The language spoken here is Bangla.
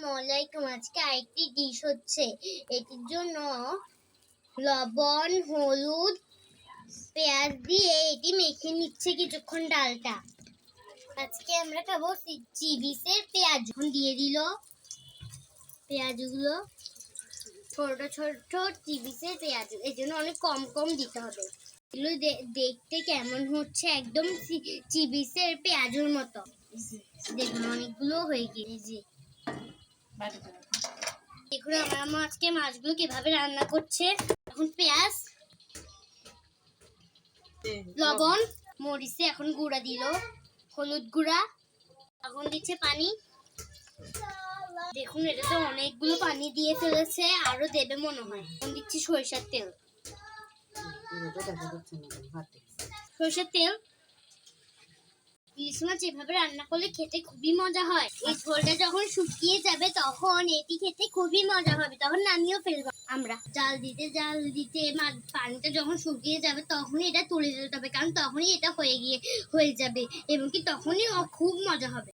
আলাইকুম আজকে আরেকটি ডিশ হচ্ছে। এটির জন্য লবণ, হলুদ, পেঁয়াজ দিয়ে এটি মেখে নিচ্ছে কিছুক্ষণ ডালটা। আজকে আমরা খাব চিবিসের পেঁয়াজ। দিয়ে দিল পেঁয়াজগুলো। ছোট ছোট চিবিসের পেঁয়াজ। এর জন্য অনেক কম কম দিতে হবে। এগুলো দেখতে কেমন হচ্ছে একদম চিবিসের পেঁয়াজের মতো। দেখুন, অনেকগুলো হয়ে গিয়েছে। আমার আম্মা আজকে মাছগুলো কীভাবে রান্না করছে। এখন পেঁয়াজ, লবণ, মরিচে এখন গুঁড়া দিল, হলুদ গুঁড়া এখন দিচ্ছে পানি। দেখুন, এটা তো অনেকগুলো পানি দিয়ে ফেলেছে, আরও দেবে মনে হয়। এখন দিচ্ছি সরিষার তেল। সরিষার তেল ইলিশ এভাবে রান্না করলে খেতে খুবই মজা হয়। এই ঝোলটা যখন শুকিয়ে যাবে, তখন এটি খেতে খুবই মজা হবে। তখন নামিয়েও ফেলব। আমরা জাল দিতে জাল দিতে পানিটা যখন শুকিয়ে যাবে, তখনই এটা তুলে দিতে হবে। কারণ তখনই এটা হয়ে গিয়ে, হয়ে যাবে। এবং কি তখনই খুব মজা হবে।